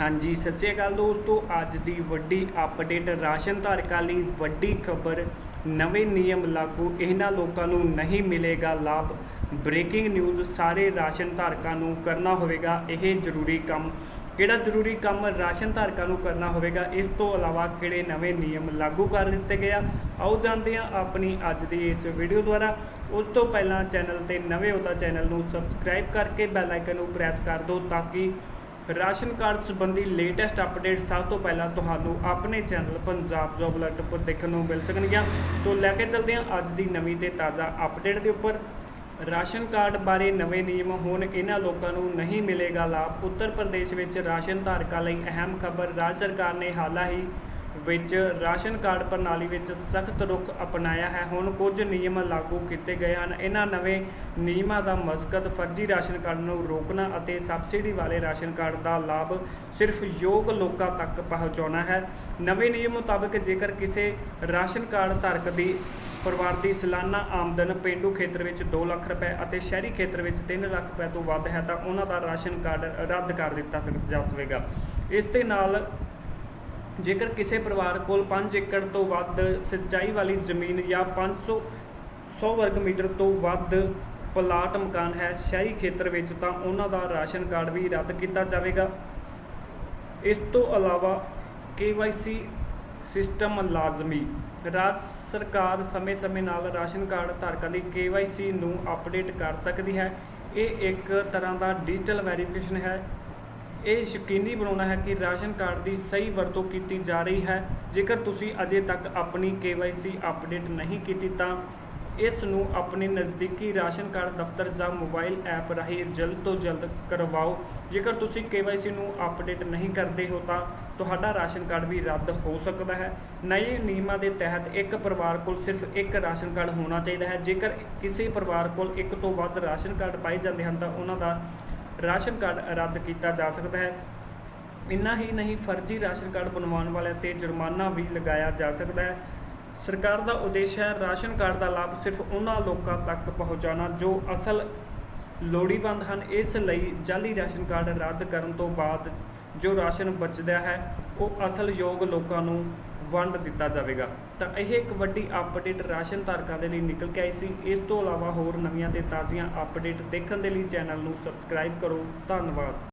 ਹਾਂਜੀ, ਸਤਿ ਸ਼੍ਰੀ ਅਕਾਲ ਦੋਸਤੋ। ਅੱਜ ਦੀ ਵੱਡੀ ਅਪਡੇਟ ਰਾਸ਼ਨ ਧਾਰਕਾਂ ਲਈ ਵੱਡੀ ਖਬਰ। ਨਵੇਂ ਨਿਯਮ ਲਾਗੂ, ਇਹਨਾਂ ਲੋਕਾਂ ਨੂੰ ਨਹੀਂ ਮਿਲੇਗਾ ਲਾਭ। ਬ੍ਰੇਕਿੰਗ ਨਿਊਜ਼ ਸਾਰੇ ਰਾਸ਼ਨ ਧਾਰਕਾਂ ਨੂੰ ਕਰਨਾ ਹੋਵੇਗਾ, ਇਹ ਜ਼ਰੂਰੀ ਕੰਮ। ਕਿਹੜਾ ਜ਼ਰੂਰੀ ਕੰਮ? ਰਾਸ਼ਨ ਧਾਰਕਾਂ ਨੂੰ ਕਰਨਾ ਹੋਵੇਗਾ। ਇਸ ਤੋਂ ਇਲਾਵਾ ਕਿਹੜੇ ਨਵੇਂ ਨਿਯਮ ਲਾਗੂ ਕਰ ਦਿੱਤੇ ਗਏ ਆ? ਆਓ ਜਾਣਦੇ ਹਾਂ ਆਪਣੀ ਅੱਜ ਦੀ ਇਸ ਵੀਡੀਓ ਦੁਆਰਾ। ਉਸ ਤੋਂ ਪਹਿਲਾਂ ਚੈਨਲ ਤੇ ਨਵੇਂ ਹੋ ਤਾਂ ਚੈਨਲ ਨੂੰ ਸਬਸਕ੍ਰਾਈਬ ਕਰਕੇ ਬੈਲ ਆਈਕਨ ਨੂੰ ਪ੍ਰੈਸ ਕਰ ਦਿਓ ਤਾਂ ਕਿ ਰਾਸ਼ਨ ਕਾਰਡ ਸੰਬੰਧੀ ਲੇਟੈਸਟ ਅਪਡੇਟ ਸਭ ਤੋਂ ਪਹਿਲਾਂ ਤੁਹਾਨੂੰ ਆਪਣੇ ਚੈਨਲ ਪੰਜਾਬ ਜੋਬ ਅਲਰਟ ਉੱਪਰ ਦੇਖਣ ਨੂੰ ਮਿਲ ਸਕਣਗੀਆਂ। ਤੋਂ ਲੈ ਕੇ ਚੱਲਦੇ ਹਾਂ ਅੱਜ ਦੀ ਨਵੀਂ ਤੇ ਤਾਜ਼ਾ ਅਪਡੇਟ ਦੇ ਉੱਪਰ। ਰਾਸ਼ਨ ਕਾਰਡ ਬਾਰੇ ਨਵੇਂ ਨਿਯਮ ਹੋਣ ਇਹਨਾਂ ਲੋਕਾਂ ਨੂੰ ਨਹੀਂ ਮਿਲੇਗਾ ਲਾਭ। ਉੱਤਰ ਪ੍ਰਦੇਸ਼ ਵਿੱਚ ਰਾਸ਼ਨ ਧਾਰਕਾਂ ਲਈ ਅਹਿਮ ਖਬਰ। ਰਾਜ ਸਰਕਾਰ ਨੇ ਹਾਲਾਂ ਹੀ ਵਿੱਚ ਰਾਸ਼ਨ ਕਾਰਡ ਪ੍ਰਣਾਲੀ ਵਿੱਚ ਸਖਤ ਰੁਖ ਅਪਣਾਇਆ ਹੈ। ਹੁਣ ਕੁਝ ਨਿਯਮ ਲਾਗੂ ਕੀਤੇ ਗਏ ਹਨ। ਇਹਨਾਂ ਨਵੇਂ ਨਿਯਮਾਂ ਦਾ ਮਕਸਦ ਫਰਜ਼ੀ ਰਾਸ਼ਨ ਕਾਰਡ ਨੂੰ ਰੋਕਣਾ ਅਤੇ ਸਬਸਿਡੀ ਵਾਲੇ ਰਾਸ਼ਨ ਕਾਰਡ ਦਾ ਲਾਭ ਸਿਰਫ ਯੋਗ ਲੋਕਾਂ ਤੱਕ ਪਹੁੰਚਾਉਣਾ ਹੈ। ਨਵੇਂ ਨਿਯਮ ਮੁਤਾਬਕ ਜੇਕਰ ਕਿਸੇ ਰਾਸ਼ਨ ਕਾਰਡ ਧਾਰਕ ਦੀ ਪਰਿਵਾਰ ਦੀ ਸਾਲਾਨਾ ਆਮਦਨ ਪੇਂਡੂ ਖੇਤਰ ਵਿੱਚ 2 ਲੱਖ ਰੁਪਏ ਅਤੇ ਸ਼ਹਿਰੀ ਖੇਤਰ ਵਿੱਚ 3 ਲੱਖ ਰੁਪਏ ਤੋਂ ਵੱਧ ਹੈ ਤਾਂ ਉਹਨਾਂ ਦਾ ਰਾਸ਼ਨ ਕਾਰਡ ਰੱਦ ਕਰ ਦਿੱਤਾ ਜਾ ਸਕੇਗਾ। ਇਸ ਦੇ ਨਾਲ ਜੇਕਰ ਕਿਸੇ ਪਰਿਵਾਰ ਕੋਲ 5 ਏਕੜ ਤੋਂ ਵੱਧ ਸਿੰਚਾਈ ਵਾਲੀ ਜ਼ਮੀਨ ਜਾਂ 500 100 ਵਰਗ ਮੀਟਰ ਤੋਂ ਵੱਧ ਪਲਾਟ ਮਕਾਨ ਹੈ ਸ਼ਹਿਰੀ ਖੇਤਰ ਵਿੱਚ, ਤਾਂ ਉਹਨਾਂ ਦਾ ਰਾਸ਼ਨ ਕਾਰਡ ਵੀ ਰੱਦ ਕੀਤਾ ਜਾਵੇਗਾ। ਇਸ ਤੋਂ ਇਲਾਵਾ KYC ਸਿਸਟਮ ਲਾਜ਼ਮੀ। ਰਾਜ ਸਰਕਾਰ ਸਮੇਂ-ਸਮੇਂ ਨਾਲ ਰਾਸ਼ਨ ਕਾਰਡ ਧਾਰਕਾਂ ਦੀ KYC ਨੂੰ ਅਪਡੇਟ ਕਰ ਸਕਦੀ ਹੈ। ਇਹ ਇੱਕ ਤਰ੍ਹਾਂ ਦਾ ਡਿਜੀਟਲ ਵੈਰੀਫਿਕੇਸ਼ਨ ਹੈ। ਇਹ ਯਕੀਨੀ ਬਣਾਉਣਾ ਹੈ ਕਿ ਰਾਸ਼ਨ ਕਾਰਡ ਦੀ ਸਹੀ ਵਰਤੋਂ ਕੀਤੀ ਜਾ ਰਹੀ ਹੈ। ਜੇਕਰ ਤੁਸੀਂ ਅਜੇ ਤੱਕ ਆਪਣੀ KYC ਅਪਡੇਟ ਨਹੀਂ ਕੀਤੀ ਤਾਂ ਇਸ ਨੂੰ ਆਪਣੇ ਨਜ਼ਦੀਕੀ ਰਾਸ਼ਨ ਕਾਰਡ ਦਫ਼ਤਰ ਜਾਂ ਮੋਬਾਈਲ ਐਪ ਰਾਹੀਂ ਜਲਦ ਤੋਂ ਜਲਦ ਕਰਵਾਓ। ਜੇਕਰ ਤੁਸੀਂ KYC ਨੂੰ ਅਪਡੇਟ ਨਹੀਂ ਕਰਦੇ ਹੋ ਤਾਂ ਤੁਹਾਡਾ ਰਾਸ਼ਨ ਕਾਰਡ ਵੀ ਰੱਦ ਹੋ ਸਕਦਾ ਹੈ। ਨਵੇਂ ਨਿਯਮਾਂ ਦੇ ਤਹਿਤ ਇੱਕ ਪਰਿਵਾਰ ਕੋਲ ਸਿਰਫ ਇੱਕ ਰਾਸ਼ਨ ਕਾਰਡ ਹੋਣਾ ਚਾਹੀਦਾ ਹੈ। ਜੇਕਰ ਕਿਸੇ ਪਰਿਵਾਰ ਕੋਲ ਇੱਕ ਤੋਂ ਵੱਧ ਰਾਸ਼ਨ ਕਾਰਡ ਪਾਏ ਜਾਂਦੇ ਹਨ ਤਾਂ ਉਹਨਾਂ ਦਾ ਰਾਸ਼ਨ ਕਾਰਡ ਰੱਦ ਕੀਤਾ ਜਾ ਸਕਦਾ ਹੈ। ਇੰਨਾ ਹੀ ਨਹੀਂ, ਫਰਜ਼ੀ ਰਾਸ਼ਨ ਕਾਰਡ ਬਣਵਾਉਣ ਵਾਲਿਆਂ ਤੇ ਜੁਰਮਾਨਾ ਵੀ ਲਗਾਇਆ ਜਾ ਸਕਦਾ ਹੈ। ਸਰਕਾਰ ਦਾ ਉਦੇਸ਼ ਹੈ ਰਾਸ਼ਨ ਕਾਰਡ ਦਾ ਲਾਭ ਸਿਰਫ ਉਹਨਾਂ ਲੋਕਾਂ ਤੱਕ ਪਹੁੰਚਾਉਣਾ ਜੋ ਅਸਲ ਲੋੜੀਵੰਦ ਹਨ। ਇਸ ਲਈ ਜਾਲੀ ਰਾਸ਼ਨ ਕਾਰਡ ਰੱਦ ਕਰਨ ਤੋਂ ਬਾਅਦ ਜੋ ਰਾਸ਼ਨ ਬਚਦਾ ਹੈ, ਉਹ ਅਸਲ ਯੋਗ ਲੋਕਾਂ ਨੂੰ ਵੰਡ ਦਿੱਤਾ ਜਾਵੇਗਾ। ਤਾਂ ਇਹ ਇੱਕ ਵੱਡੀ ਅਪਡੇਟ ਰਾਸ਼ਨ ਧਾਰਕਾਂ ਦੇ ਲਈ ਨਿਕਲ ਕੇ ਆਈ ਸੀ। ਇਸ ਤੋਂ ਇਲਾਵਾ ਹੋਰ ਨਵੀਆਂ ਤੇ ਤਾਜ਼ੀਆਂ ਅਪਡੇਟ ਦੇਖਣ ਦੇ ਲਈ ਚੈਨਲ ਨੂੰ ਸਬਸਕ੍ਰਾਈਬ ਕਰੋ। ਧੰਨਵਾਦ।